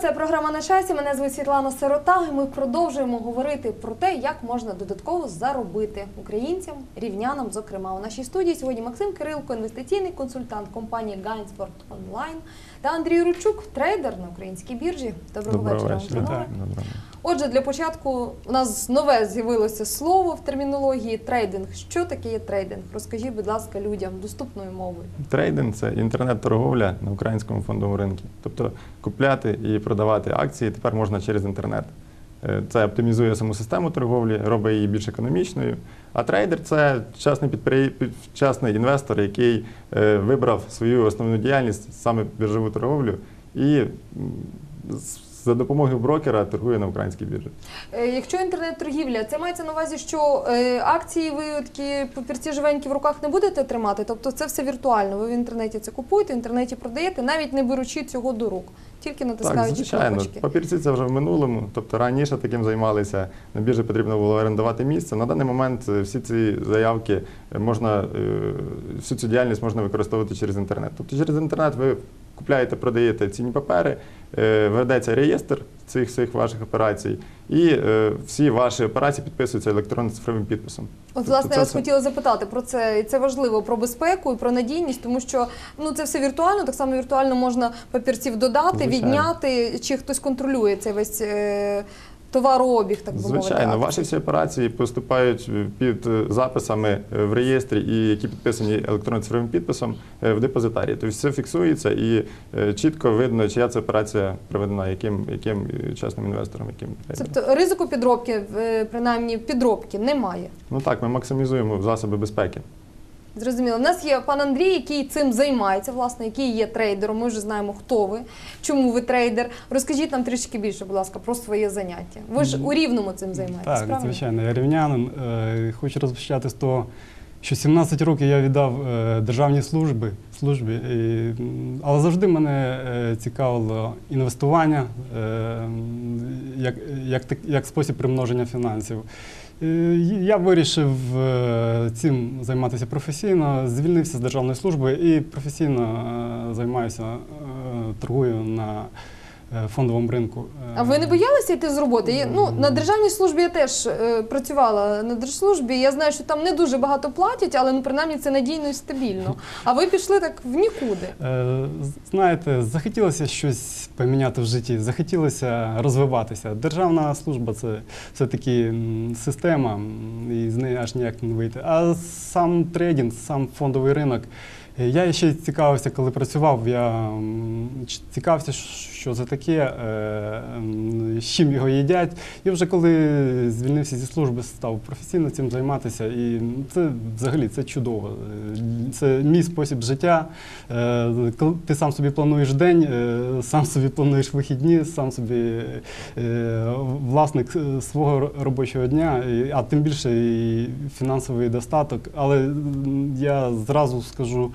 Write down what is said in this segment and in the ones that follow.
Це програма на часі. Мене звуть Світлана Сирота. І ми продовжуємо говорити про те, як можна додатково заробити українцям, рівнянам. Зокрема, у нашій студії сьогодні Максим Кирилко, інвестиційний консультант компанії Гайнспорт Онлайн та Андрій Ручук, трейдер на українській біржі. Доброго, Доброго вечора. вечора. Доброго. Отже, для початку у нас нове з'явилося слово в термінології трейдинг. Що таке є трейдинг? Розкажіть, будь ласка, людям доступною мовою. Трейдинг це інтернет-торговля на українському фондовому ринку. Тобто купляти і продавати акції тепер можна через інтернет. Е, Це оптимізує саму систему торговлі, робить її більш економічною. А трейдер це частний підприє- під- частний інвестор, який е, вибрав свою основну діяльність саме біржову торговлю і за допомогою брокера торгує на українській біржі. Е, Якщо інтернет-торгівля, це мається на увазі, що е, акції ви такі папірці живенькі в руках не будете тримати, тобто це все віртуально. Ви в інтернеті це купуєте, в інтернеті продаєте, навіть не беручи цього до рук, тільки Так, натискаючи звичайно. кнопочки. Папірці це вже в минулому. Тобто раніше таким займалися. На біржі потрібно було орендувати місце. На даний момент е, всі ці заявки можна, всю цю діяльність можна використовувати через інтернет. Тобто через інтернет ви купляєте, продаєте цінні папери, е, ведеться реєстр цих всіх ваших операцій, і е, всі ваші операції підписуються електронним цифровим підписом. От, Тобто власне, це я вас все- хотіла запитати про це, і це важливо про безпеку і про надійність, тому що ну це все віртуально. Так само віртуально можна папірців додати, Звичайно. відняти. Чи хтось контролює цей весь е, товарообіг, так би мовити. Звичайно, ваші всі операції поступають під е, записами е, в реєстрі, і які підписані електронним цифровим підписом е, в депозитарії. Тобто все фіксується і е, чітко видно, чия це операція проведена, яким, яким е, частним інвестором, яким. Тобто ризику підробки, е, принаймні підробки, немає. Ну так, ми максимізуємо засоби безпеки. Зрозуміло. У нас є пан Андрій, який цим займається, власне, який є трейдером. Ми вже знаємо, хто ви, чому ви трейдер. Розкажіть нам трішки більше, будь ласка, про своє заняття. Ви ж у рівному цим займаєтесь, Так, правильно? звичайно, я рівнянин. Е, Хочу розпочати з того, що 17 років я віддав е, державній службі, службі але завжди мене е, цікавило інвестування як, як, як спосіб примноження фінансів. Е, Я вирішив е, цим займатися професійно, звільнився з державної служби і професійно е, займаюся, торгую на фондовому ринку. А ви не боялися йти з роботи? Ну, на державній службі я теж е, працювала на держслужбі. Я знаю, що там не дуже багато платять, але ну принаймні це надійно і стабільно. А ви пішли так в нікуди. Е, Знаєте, захотілося щось поміняти в житті, захотілося розвиватися. Державна служба це все-таки система, і з неї аж ніяк не вийти. А сам трейдинг, сам фондовий ринок. Е, Я ще цікавився, коли працював, я цікавився, що це таке, е, з чим його їдять. І вже коли звільнився зі служби, став професійно цим займатися. І це взагалі це чудово. Е, Це мій спосіб життя. Коли ти сам собі плануєш день, сам собі плануєш вихідні, сам собі власник свого робочого дня, а тим більше і фінансовий достаток. Але я зразу скажу.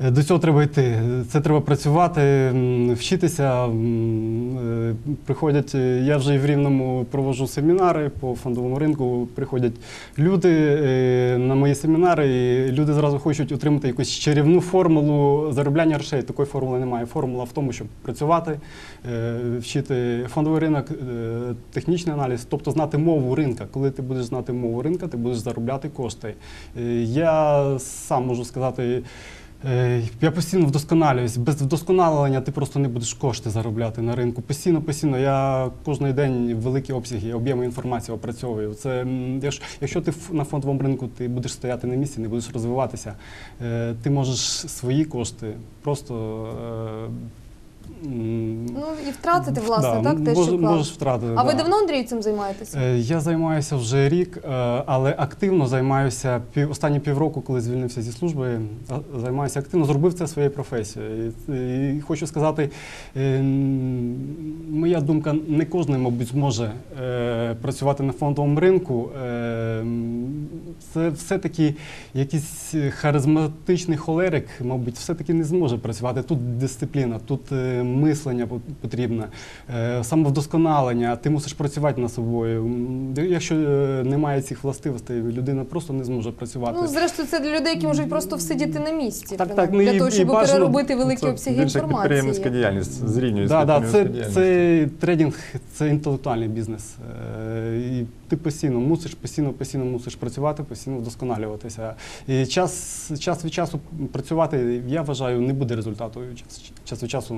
До цього треба йти. Це треба працювати, вчитися. е, Приходять, е, я вже і в Рівному проводжу семінари по фондовому ринку. Приходять люди е, на мої семінари, і люди зразу хочуть отримати якусь чарівну формулу заробляння грошей. Такої формули немає. Формула в тому, щоб працювати, е, вчити фондовий ринок, е, технічний аналіз, тобто знати мову ринка. Коли ти будеш знати мову ринка, ти будеш заробляти кошти. Е, Я сам можу сказати. Е, Я постійно вдосконалююсь. Без вдосконалення ти просто не будеш кошти заробляти на ринку. Постійно, постійно. Я кожен день великі обсяги, об'єми інформації опрацьовую. Це якщо, ти на фондовому ринку ти будеш стояти на місці, не будеш розвиватися, е, ти можеш свої кошти просто. Е, Ну і втратити, власне, да, так, те, мож- що можеш втратити. А ви давно Андрій цим займаєтеся? Е, Я займаюся вже рік, е, але активно займаюся пів останні півроку, коли звільнився зі служби. а- Займаюся активно, зробив це своєю професією. І, і хочу сказати, е, моя думка, не кожен, мабуть, зможе е, працювати на фондовому ринку. Е, Це все-таки якийсь харизматичний холерик, мабуть, все-таки не зможе працювати. Тут дисципліна, тут е, е, мислення по- потрібне, е, самовдосконалення. Ти мусиш працювати над собою. Якщо е, немає цих властивостей, людина просто не зможе працювати. Ну, зрештою, це для людей, які можуть просто всидіти на місці. Так, так, ну, для і- того, і щоб бажано- переробити великі Це обсяги підприємницька інформації. діяльність зрівнює Да, да, це, це трейдинг, це інтелектуальний бізнес. Е, І ти постійно мусиш, постійно, постійно мусиш працювати, постійно вдосконалюватися. І час, час від часу працювати, я вважаю, не буде результату час, час від часу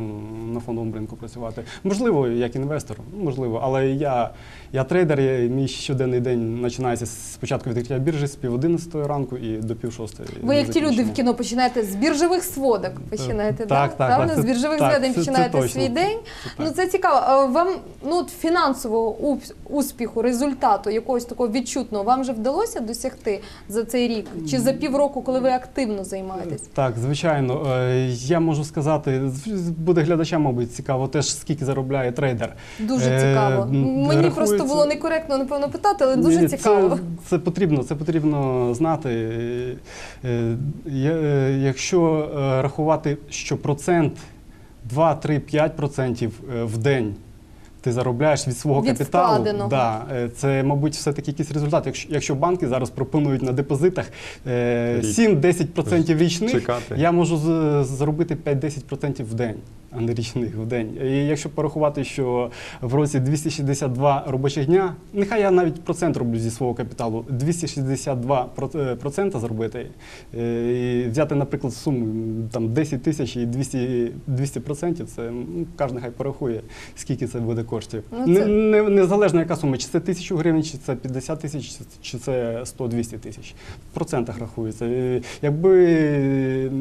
на фондовому ринку працювати. Можливо, як інвестор, можливо, але я, я трейдер, я, мій щоденний день починається з початку відкриття біржі з пів 11 ранку і до пів шостої. Ви як ті люди в кіно починаєте з біржових сводок, починаєте, Так, да? так, так, з біржових так, зведень це- це починаєте свій день. Це Ну це цікаво. Вам ну фінансового успіху, результату якогось такого відчутного вам вже вдалося досягти за цей рік? Чи за півроку, коли ви активно займаєтесь? Так, звичайно. Е, Я можу сказати, буде глядачам, мабуть, цікаво теж, скільки заробляє трейдер. Дуже Е, цікаво. Мені рахується- просто було некоректно, напевно, питати, але дуже Ні, цікаво. Це, це потрібно, це потрібно знати. Е, е, Якщо рахувати, що процент 2, 3, 5 процентів е, в день. Ти заробляєш від свого Від капіталу. вкладеного. Да, це, мабуть, все-таки якийсь результат. Якщо, якщо банки зараз пропонують на депозитах е, 7-10% річних, Чекати. я можу заробити 5-10% в день, а не річних в день. І якщо порахувати, що в році 262 робочих дня, нехай я навіть процент роблю зі свого капіталу, 262 про- е, процента зробити, е, і взяти, наприклад, суму там 10 тисяч і 200, 200 процентів, це м, кожен хай порахує, скільки це буде коштів. Ну, це- Не, не, незалежно яка сума, чи це тисячу гривень, чи це 50 тисяч, чи- чи це 100-200 тисяч. В процентах рахується. Е, Якби в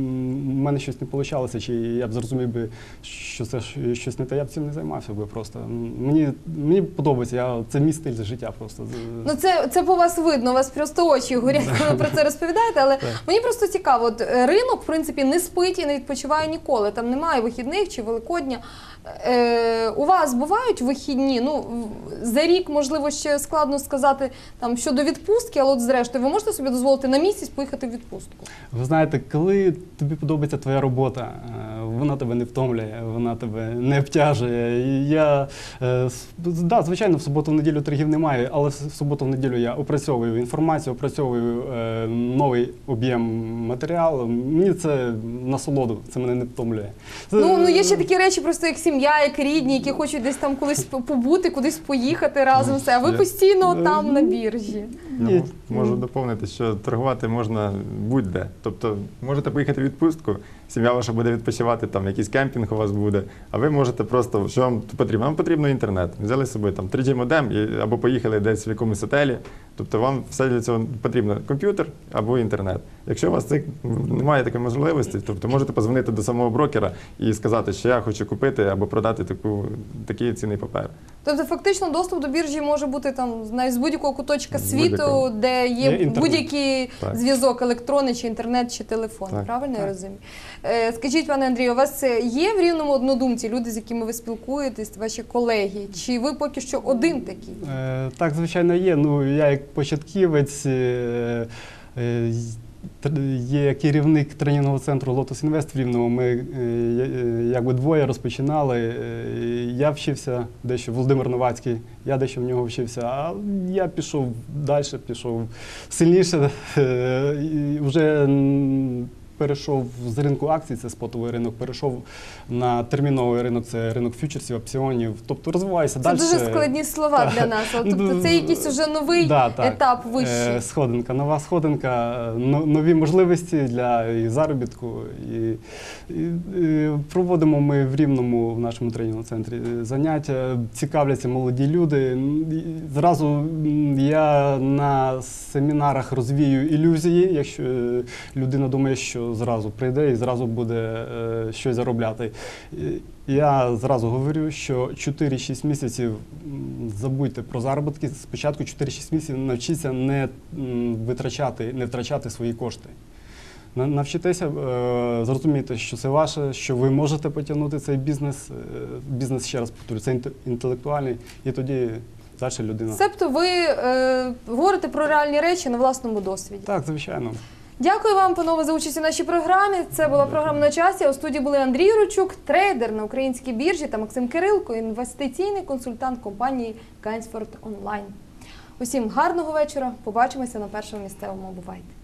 мене щось не вийшло, чи я б зрозумів би, що це ж щось не те, я б цим не займався би просто. Мені, мені подобається, я, це мій стиль життя просто. Ну, це, це по вас видно, у вас просто очі горять, коли про це розповідаєте. Але Так. мені просто цікаво, от е, ринок, в принципі, не спить і не відпочиває ніколи. Там немає вихідних чи Великодня. Е, у вас бувають вихідні? Ну, за рік, можливо, ще складно сказати там щодо відпустки, але от зрештою, ви можете собі дозволити на місяць поїхати в відпустку? Ви знаєте, коли тобі подобається твоя робота, е, вона тебе не втомлює, вона тебе не обтяжує. Я, е, да, звичайно, в суботу в неділю торгів немає, але в суботу в неділю я опрацьовую інформацію, опрацьовую е, новий об'єм матеріалу. Мені це насолоду, це мене не втомлює. Це- Ну, ну є ще такі речі, просто як сім'я, як рідні, які хочуть десь там колись побути, кудись поїхати разом. Все, а ви постійно Е, там на біржі. Ні. Можу доповнити, що торгувати можна будь-де. Тобто можете поїхати в відпустку, сім'я ваша буде відпочивати, там якийсь кемпінг у вас буде, а ви можете просто, що вам потрібно? Вам потрібно інтернет. Взяли з собою там 3G модем або поїхали десь в якомусь готелі. Тобто вам все для цього потрібно комп'ютер або інтернет. Якщо у вас цих немає такої можливості, тобто можете позвонити до самого брокера і сказати, що я хочу купити або продати таку, такий цінний папер. Тобто, фактично, доступ до біржі може бути там навіть з будь-якого куточка світу, будь-якого. де Є будь-який Так. зв'язок, електронний чи інтернет, чи телефон. Так. Правильно я розумію? Е, скажіть, пане Андрію, у вас е, є в рівному однодумці люди, з якими ви спілкуєтесь, ваші колеги? Чи ви поки що один такий? Е, Так, звичайно, є. Ну, я як початківець. е, е, Є керівник тренінгового центру Lotus Invest в Рівному. Ми е, якби двоє розпочинали. Я вчився дещо, Володимир Новацький, я дещо в нього вчився, а я пішов далі, пішов сильніше. Вже перейшов з ринку акцій, це спотовий ринок, перейшов на терміновий ринок, це ринок фьючерсів, опціонів. Тобто розвиваюся Це дуже складні слова для нас. Тобто це якийсь уже новий Да, так. етап вищий. Е, Сходинка, нова сходинка, нові можливості для і заробітку. І, і, і проводимо ми в Рівному в нашому тренінговому центрі е, заняття. Цікавляться молоді люди. Зразу я на семінарах розвію ілюзії, якщо е, людина думає, що зразу прийде і зразу буде е, щось заробляти. Я зразу говорю, що 4-6 місяців забудьте про заробітки. Спочатку 4-6 місяців навчіться не витрачати, не втрачати свої кошти. На- Навчитеся е, зрозуміти, що це ваше, що ви можете потягнути цей бізнес. Е, Бізнес, ще раз повторюю, це інте- інтелектуальний, і тоді далі людина. Себто ви е, говорите про реальні речі на власному досвіді. Так, звичайно. Дякую вам, панове, за участь у нашій програмі. Це була програма на часі. У студії були Андрій Ручук, трейдер на українській біржі та Максим Кирилко, інвестиційний консультант компанії Кайнсфорд Онлайн. Усім гарного вечора. Побачимося на першому місцевому. Бувайте.